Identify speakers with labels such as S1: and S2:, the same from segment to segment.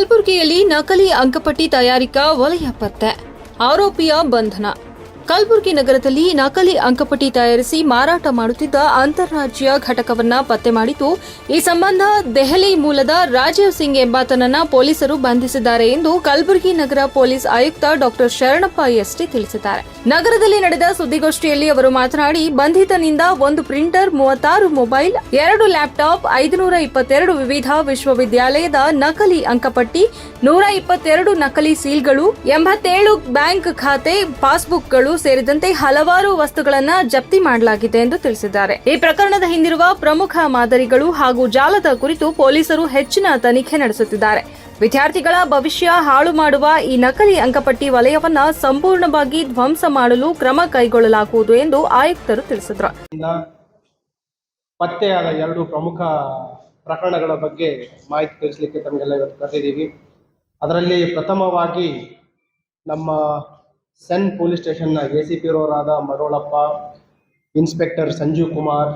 S1: ಕಲಬುರಗಿಯಲ್ಲಿ ನಕಲಿ ಅಂಕಪಟ್ಟಿ ತಯಾರಿಕಾ ವಲಯ ಪತ್ತೆ. ಆರೋಪಿಯ ಬಂಧನ. ಕಲಬುರಗಿ ನಗರದಲ್ಲಿ ನಕಲಿ ಅಂಕಪಟ್ಟಿ ತಯಾರಿಸಿ ಮಾರಾಟ ಮಾಡುತ್ತಿದ್ದ ಅಂತಾರಾಜ್ಯ ಘಟಕವನ್ನ ಪತ್ತೆ ಮಾಡಿದ್ದು, ಈ ಸಂಬಂಧ ದೆಹಲಿ ಮೂಲದ ರಾಜೀವ್ ಸಿಂಗ್ ಎಂಬಾತನನ್ನ ಪೊಲೀಸರು ಬಂಧಿಸಿದ್ದಾರೆ ಎಂದು ಕಲಬುರಗಿ ನಗರ ಪೊಲೀಸ್ ಆಯುಕ್ತ ಡಾಕ್ಟರ್ ಶರಣಪ್ಪ ಎಸ್ಟಿ ತಿಳಿಸಿದ್ದಾರೆ. ನಗರದಲ್ಲಿ ನಡೆದ ಸುದ್ದಿಗೋಷ್ಠಿಯಲ್ಲಿ ಅವರು ಮಾತನಾಡಿ, ಬಂಧಿತನಿಂದ ಒಂದು ಪ್ರಿಂಟರ್, ಮೂವತ್ತಾರು ಮೊಬೈಲ್, ಎರಡು ಲ್ಯಾಪ್ಟಾಪ್, ಐದುನೂರ ಇಪ್ಪತ್ತೆರಡು ವಿವಿಧ ವಿಶ್ವವಿದ್ಯಾಲಯದ ನಕಲಿ ಅಂಕಪಟ್ಟಿ, ನೂರ ಇಪ್ಪತ್ತೆರಡು ನಕಲಿ ಸೀಲ್ಗಳು, ಎಂಬತ್ತೇಳು ಬ್ಯಾಂಕ್ ಖಾತೆ, ಪಾಸ್ಬುಕ್ಗಳು ಸೇರಿದಂತೆ ಹಲವಾರು ವಸ್ತುಗಳನ್ನ ಜಪ್ತಿ ಮಾಡಲಾಗಿದೆ ಎಂದು ತಿಳಿಸಿದ್ದಾರೆ. ಈ ಪ್ರಕರಣದ ಹಿಂದಿರುವ ಪ್ರಮುಖ ಮಾದರಿಗಳು ಹಾಗೂ ಜಾಲದ ಕುರಿತು ಪೊಲೀಸರು ಹೆಚ್ಚಿನ ತನಿಖೆ ನಡೆಸುತ್ತಿದ್ದಾರೆ. ವಿದ್ಯಾರ್ಥಿಗಳ ಭವಿಷ್ಯ ಹಾಳು ಮಾಡುವ ಈ ನಕಲಿ ಅಂಕಪಟ್ಟಿ ವಲಯವನ್ನ ಸಂಪೂರ್ಣವಾಗಿ ಧ್ವಂಸ ಮಾಡಲು ಕ್ರಮ ಕೈಗೊಳ್ಳಲಾಗುವುದು ಎಂದು ಆಯುಕ್ತರು ತಿಳಿಸಿದರು.
S2: ಪತ್ತೆಯಾದ ಎರಡು ಪ್ರಮುಖ ಪ್ರಕರಣಗಳ ಬಗ್ಗೆ ಮಾಹಿತಿ ತಿಳಿಸಲಿಕ್ಕೆ ತಮಗೆಲ್ಲ ಇವತ್ತು ಕರೆದಿದ್ದೀವಿ. ಅದರಲ್ಲಿ ಪ್ರಥಮವಾಗಿ ನಮ್ಮ ಸೆನ್ ಪೊಲೀಸ್ ಸ್ಟೇಷನ್ನ A C P ರೋರಾದ Madolappa, inspector Sanjeev Kumar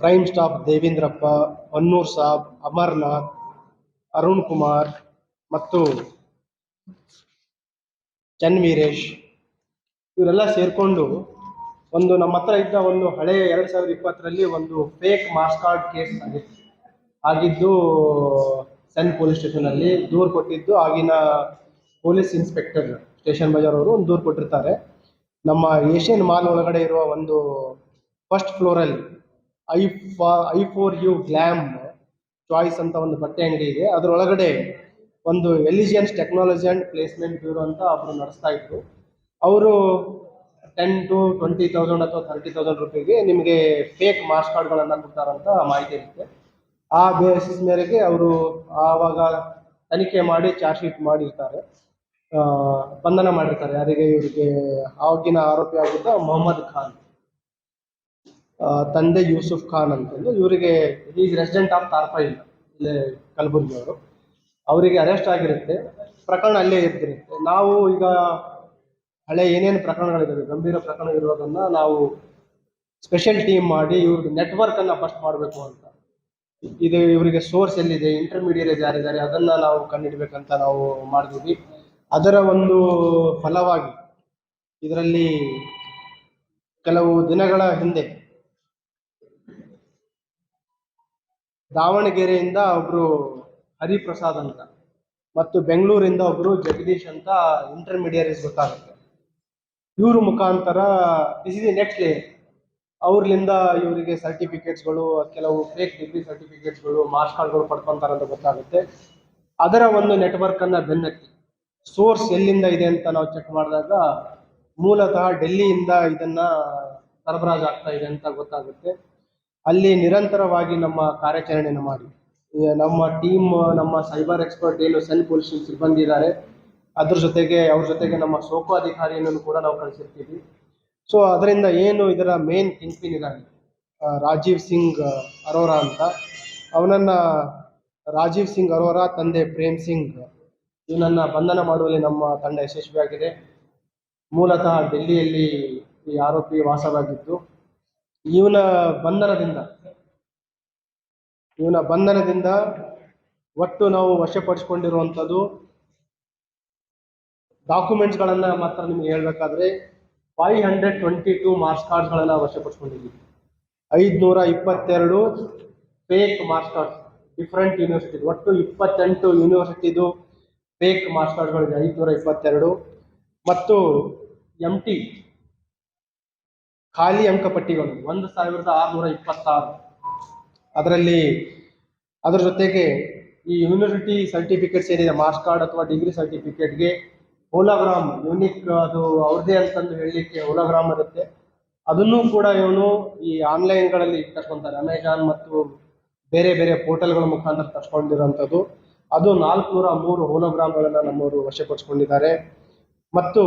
S2: crime staff Devendrappa Honnur Sab, Amarnath, Arun Kumar ಮತ್ತು ಚನ್ ವೀರೇಶ್ ಇವರೆಲ್ಲ ಸೇರಿಕೊಂಡು ಒಂದು ನಮ್ಮ ಹತ್ರ ಇದ್ದ ಒಂದು ಹಳೆ ಎರಡು ಸಾವಿರದ ಇಪ್ಪತ್ತರಲ್ಲಿ ಒಂದು ಫೇಕ್ ಮಾರ್ಕ್ಸ್ ಕಾರ್ಡ್ ಕೇಸ್ ಆಗಿತ್ತು ಆಗಿದ್ದು ಸನ್ ಪೊಲೀಸ್ ಸ್ಟೇಷನಲ್ಲಿ ದೂರು ಕೊಟ್ಟಿದ್ದು ಆಗಿನ ಪೊಲೀಸ್ ಇನ್ಸ್ಪೆಕ್ಟರ್. ಸ್ಟೇಷನ್ ಬಜಾರ್ ಅವರು ಒಂದು ದೂರು ಕೊಟ್ಟಿರ್ತಾರೆ. ನಮ್ಮ ಏಷ್ಯನ್ ಮಾಲ್ ಒಳಗಡೆ ಇರುವ ಒಂದು ಫಸ್ಟ್ ಫ್ಲೋರಲ್ಲಿ ಐ ಫಾ I four you glam choice ಅಂತ ಒಂದು ಬಟ್ಟೆ ಅಂಗಡಿ ಇದೆ. ಅದರೊಳಗಡೆ ಒಂದು elegance technology and placement bureau ಅಂತ ಅವರು ನಡೆಸ್ತಾ ಇದ್ರು. ಅವರು ಟೆನ್ ಟು ಟ್ವೆಂಟಿ ತೌಸಂಡ್ ಅಥವಾ ತರ್ಟಿ ತೌಸಂಡ್ ರುಪಿಗೆ ನಿಮಗೆ ಫೇಕ್ ಮಾರ್ಕ್ಸ್ ಕಾರ್ಡ್ಗಳನ್ನು ಕೊಡ್ತಾರಂತ ಮಾಹಿತಿ ಇರುತ್ತೆ. ಆ ಬೇಸಿಸ್ ಮೇರೆಗೆ ಅವರು ಆವಾಗ ತನಿಖೆ ಮಾಡಿ ಚಾರ್ಜ್ ಶೀಟ್ ಮಾಡಿರ್ತಾರೆ. ಬಂಧನ ಮಾಡಿರ್ತಾರೆ. ಯಾರಿಗೆ? ಇವರಿಗೆ ಆಗಿನ ಆರೋಪಿ ಆಗಿದ್ದ ಮೊಹಮ್ಮದ್ ಖಾನ್. ತಂದೆ ಯೂಸುಫ್ ಖಾನ್ ಅಂತಂದು ಇವರಿಗೆ ಈಗ ರೆಸಿಡೆಂಟ್ ಆಫ್ ತಾರ್ಫೈಲ್ ಇಲ್ಲೇ. ಕಲಬುರ್ಗಿ ಅವರು ಅವರಿಗೆ ಅರೆಸ್ಟ್ ಆಗಿರುತ್ತೆ. ಪ್ರಕರಣ ಅಲ್ಲೇ ಇರ್ತಿರುತ್ತೆ ನಾವು ಈಗ ಹಳೆ ಏನೇನು ಪ್ರಕರಣಗಳಿದ್ದಾವೆ ಗಂಭೀರ ಪ್ರಕರಣ ಇರೋದನ್ನ ನಾವು ಸ್ಪೆಷಲ್ ಟೀಮ್ ಮಾಡಿ ಇವ್ರದ್ದು ನೆಟ್ವರ್ಕ್ ಅನ್ನ ಫಸ್ಟ್ ಮಾಡಬೇಕು ಅಂತ. ಇದು ಇವರಿಗೆ ಸೋರ್ಸ್ ಎಲ್ಲಿದೆ ಇಂಟರ್ಮೀಡಿಯೇಟ್ ಯಾರಿದ್ದಾರೆ, ಅದನ್ನ ನಾವು ಕಂಡುಹಿಡಬೇಕಂತ ನಾವು ಮಾಡಿದ್ವಿ ಅದರ ಒಂದು ಫಲವಾಗಿ ಇದರಲ್ಲಿ ಕೆಲವು ದಿನಗಳ ಹಿಂದೆ ದಾವಣಗೆರೆಯಿಂದ ಒಬ್ರು ಹರಿಪ್ರಸಾದ್ ಅಂತ ಮತ್ತು ಬೆಂಗಳೂರಿಂದ ಒಬ್ರು ಜಗದೀಶ್ ಅಂತ ಇಂಟರ್ಮೀಡಿಯರೀಸ್ ಗೊತ್ತಾಗುತ್ತೆ. ಇವ್ರ ಮುಖಾಂತರ ಇಸ್ ದಿ ನೆಕ್ಸ್ಟ್ ಲೇಯರ್ ಅವ್ರಲಿಂದ ಇವರಿಗೆ ಸರ್ಟಿಫಿಕೇಟ್ಸ್ಗಳು ಕೆಲವು ಫೇಕ್ ಡಿಗ್ರಿ ಸರ್ಟಿಫಿಕೇಟ್ಸ್ಗಳು ಮಾರ್ಕ್ಸ್ ಕಾರ್ಡ್ಗಳು ಪಡ್ಕೊಂತಾರೆ ಅಂತ ಗೊತ್ತಾಗುತ್ತೆ. ಅದರ ಒಂದು ನೆಟ್ವರ್ಕ್ ಅನ್ನ ಬೆನ್ನತ್ತಿ ಸೋರ್ಸ್ ಎಲ್ಲಿಂದ ಇದೆ ಅಂತ ನಾವು ಚೆಕ್ ಮಾಡಿದಾಗ ಮೂಲತಃ ಡೆಲ್ಲಿಯಿಂದ ಇದನ್ನ ಸರಬರಾಜು ಆಗ್ತಾ ಇದೆ ಅಂತ ಗೊತ್ತಾಗುತ್ತೆ. ಅಲ್ಲಿ ನಿರಂತರವಾಗಿ ನಮ್ಮ ಕಾರ್ಯಾಚರಣೆಯನ್ನು ಮಾಡಿ. ನಮ್ಮ ಟೀಮ್ ನಮ್ಮ ಸೈಬರ್ ಎಕ್ಸ್ಪರ್ಟ್ ಏನು ಸೆಲ್ ಪೊಲೀಸ್ ಸಿಬ್ಬಂದಿ ಇದ್ದಾರೆ. ಅದ್ರ ಜೊತೆಗೆ, ಅವ್ರ ಜೊತೆಗೆ ನಮ್ಮ ಸೋಕೋ ಅಧಿಕಾರಿಯನ್ನು ಕೂಡ ನಾವು ಕಳಿಸಿರ್ತೀವಿ. ಸೊ ಅದರಿಂದ ಏನು ಇದರ ಮೇನ್ ಕಿಂಗ್ಪಿನ್ ಇದ್ದಾನೆ ರಾಜೀವ್ ಸಿಂಗ್ ಅರೋರಾ ಅಂತ. ಅವನನ್ನ ರಾಜೀವ್ ಸಿಂಗ್ ಅರೋರಾ, ತಂದೆ ಪ್ರೇಮ್ ಸಿಂಗ್ ಇವನನ್ನ ಬಂಧನ ಮಾಡುವಲ್ಲಿ ನಮ್ಮ ತಂಡ ಯಶಸ್ವಿಯಾಗಿದೆ. ಮೂಲತಃ ಡೆಲ್ಲಿಯಲ್ಲಿ ಈ ಆರೋಪಿ ವಾಸವಾಗಿದ್ದು, ಇವನ ಬಂಧನದಿಂದ ಇವನ ಬಂಧನದಿಂದ ಒಟ್ಟು ನಾವು ವಶಪಡಿಸಿಕೊಂಡಿರುವಂಥದ್ದು ಡಾಕ್ಯುಮೆಂಟ್ಸ್ಗಳನ್ನು ಮಾತ್ರ ನಿಮ್ಗೆ ಹೇಳ್ಬೇಕಾದ್ರೆ, five hundred twenty two marks ಕಾರ್ಡ್ಸ್ಗಳನ್ನು ವಶಪಡಿಸ್ಕೊಂಡಿದ್ದೀವಿ. ಐದುನೂರ ಇಪ್ಪತ್ತೆರಡು fake marks cards, different university, ಒಟ್ಟು ಇಪ್ಪತ್ತೆಂಟು ಯೂನಿವರ್ಸಿಟಿದು ಫೇಕ್ ಮಾರ್ಕ್ಸ್ ಕಾರ್ಡ್ಗಳಿದೆ ಐದುನೂರ ಇಪ್ಪತ್ತೆರಡು. ಮತ್ತು ಎಂ ಟಿ ಖಾಲಿ ಅಂಕಪಟ್ಟಿಗಳು ಒಂದು ಸಾವಿರದ ಆರುನೂರ ಇಪ್ಪತ್ತಾರು. ಅದರಲ್ಲಿ, ಅದರ ಜೊತೆಗೆ ಈ ಯೂನಿವರ್ಸಿಟಿ ಸರ್ಟಿಫಿಕೇಟ್ಸ್ ಏನಿದೆ ಮಾರ್ಕ್ಸ್ ಕಾರ್ಡ್ ಅಥವಾ ಡಿಗ್ರಿ ಸರ್ಟಿಫಿಕೇಟ್ಗೆ ಹೋಲೋಗ್ರಾಮ್ ಯೂನಿಕ್ ಅದು ಅವ್ರದ್ದೇ ಅಂತಂದು ಹೇಳಲಿಕ್ಕೆ ಹೋಲೋಗ್ರಾಮ್ ಇರುತ್ತೆ. ಅದನ್ನು ಕೂಡ ಇವನು ಈ ಆನ್ಲೈನ್ಗಳಲ್ಲಿ ತರ್ಸ್ಕೊಂತಾರೆ ಅಮೆಜಾನ್ ಮತ್ತು ಬೇರೆ ಬೇರೆ ಪೋರ್ಟಲ್ಗಳ ಮುಖಾಂತರ ತರ್ಸ್ಕೊಂಡಿರೋಂಥದ್ದು ಅದು ನಾಲ್ಕುನೂರ ಮೂರು ಹೋಲೋಗ್ರಾಮ್ಗಳನ್ನು ನಮ್ಮವರು ವಶಪಡಿಸಿಕೊಂಡಿದ್ದಾರೆ. ಮತ್ತು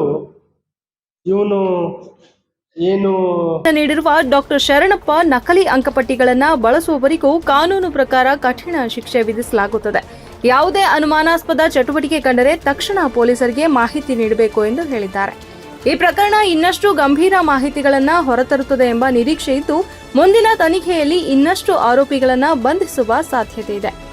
S2: ಇವನು ಏನು
S1: ನೀಡಿರುವ ಡಾಕ್ಟರ್ ಶರಣಪ್ಪ ನಕಲಿ ಅಂಕಪಟ್ಟಿಗಳನ್ನ ಬಳಸುವವರಿಗೂ ಕಾನೂನು ಪ್ರಕಾರ ಕಠಿಣ ಶಿಕ್ಷೆ ವಿಧಿಸಲಾಗುತ್ತದೆ. ಯಾವುದೇ ಅನುಮಾನಾಸ್ಪದ ಚಟುವಟಿಕೆ ಕಂಡರೆ ತಕ್ಷಣ ಪೊಲೀಸರಿಗೆ ಮಾಹಿತಿ ನೀಡಬೇಕು ಎಂದು ಹೇಳಿದ್ದಾರೆ. ಈ ಪ್ರಕರಣ ಇನ್ನಷ್ಟು ಗಂಭೀರ ಮಾಹಿತಿಗಳನ್ನ ಹೊರತರುತ್ತದೆ ಎಂಬ ನಿರೀಕ್ಷೆ ಇದ್ದು, ಮುಂದಿನ ತನಿಖೆಯಲ್ಲಿ ಇನ್ನಷ್ಟು ಆರೋಪಿಗಳನ್ನ ಬಂಧಿಸುವ ಸಾಧ್ಯತೆ ಇದೆ.